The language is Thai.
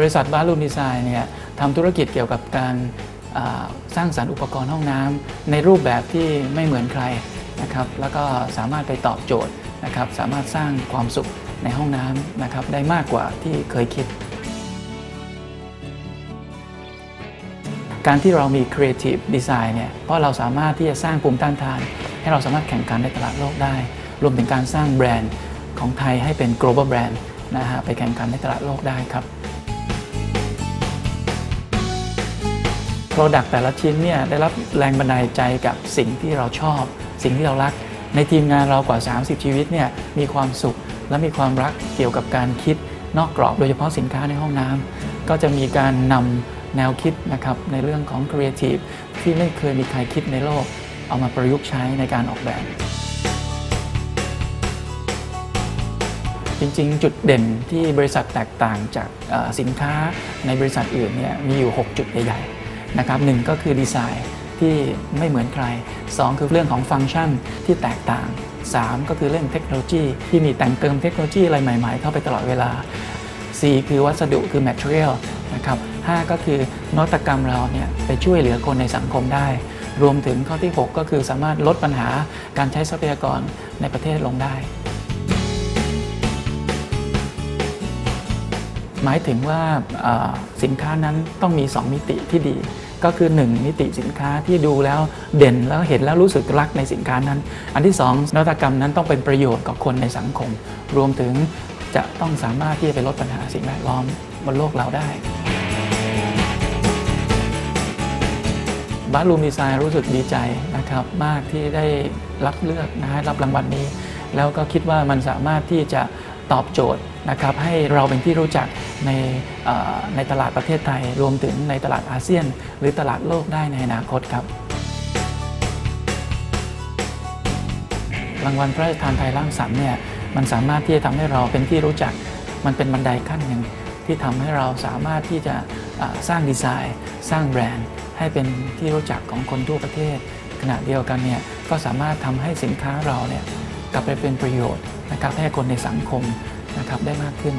บริษัทบาลูนดีไซน์เนี่ยทำธุรกิจเกี่ยวกับการสร้างสรรค์อุปกรณ์ห้องน้ำในรูปแบบที่ไม่เหมือนใครนะครับแล้วก็สามารถไปตอบโจทย์นะครับสามารถสร้างความสุขในห้องน้ำนะครับได้มากกว่าที่เคยคิด การที่เรามี Creative Design เนี่ยเพราะเราสามารถที่จะสร้างภูมิต้านทาน ให้เราสามารถแข่งขันในตลาดโลกได้ รวมถึงการสร้างแบรนด์ของไทยให้เป็น global brand นะฮะไปแข่งขันในตลาดโลกได้ครับ Product แต่ละชิ้นเนี่ยได้รับแรงบันดาลใจกับสิ่งที่เราชอบ สิ่งที่เรารัก ในทีมงานเรากว่า 30 ชีวิตเนี่ยมีความสุขและมีความรักเกี่ยวกับการคิดนอกกรอบโดยเฉพาะสินค้าในห้องน้ำก็จะมีการนำแนวคิดนะครับในเรื่องของ Creative ที่ไม่เคยมีใครคิดในโลก เอามาประยุกต์ใช้ในการออกแบบ จริงๆ จุดเด่นที่บริษัทแตกต่างจากสินค้าในบริษัทอื่นเนี่ยมีอยู่ 6 จุดใหญ่ๆ นะครับหนึ่งก็คือดีไซน์ที่ไม่เหมือนใคร 2 คือเรื่องของฟังก์ชันที่แตกต่าง 3 ก็คือเรื่องเทคโนโลยี ที่มีแต่งเติมเทคโนโลยีอะไรใหม่ๆ เข้าไปตลอดเวลา 4 คือวัสดุคือ material นะครับ5ก็คือนวัตกรรมเราเนี่ยไปช่วยเหลือคนในสังคมได้ รวมถึงข้อที่ 6 ก็คือสามารถลดปัญหาการใช้ทรัพยากรในประเทศลงได้ หมายถึงว่าสินค้านั้นต้องมี 2 มิติที่ดี ก็คือ 1 มิติสินค้าที่ดูแล้วเด่นแล้วเห็นแล้วรู้สึกรักในสินค้านั้น อันที่ 2นวัตกรรมนั้นต้องเป็นประโยชน์กับคนในสังคม รวมถึงจะต้องสามารถที่จะไปลดปัญหาสิ่งแวดล้อมบนโลกเราได้บาร์ลูมดีไซน์รู้สึกดีใจนะครับมากที่ได้รับเลือกนะฮะรับรางวัลนี้ แล้วก็คิดว่ามันสามารถที่จะตอบโจทย์ นะครับให้เราเป็นที่รู้จักในในตลาดประเทศไทย รวมถึงในตลาดอาเซียน หรือตลาดโลกได้ในอนาคตครับรางวัลพระราชทานไทยร่างสรรค์เนี่ยมันสามารถที่จะทำให้เราเป็นที่รู้จัก มันเป็นบันไดขั้นหนึ่งที่ทำให้เราสามารถที่จะสร้างดีไซน์ สร้างแบรนด์ ให้เป็นที่รู้จักของคนทั่วประเทศ ขณะเดียวกันเนี่ยก็สามารถทำให้สินค้าเราเนี่ยกลับไปเป็นประโยชน์นะครับให้คนในสังคม นะครับได้มากขึ้น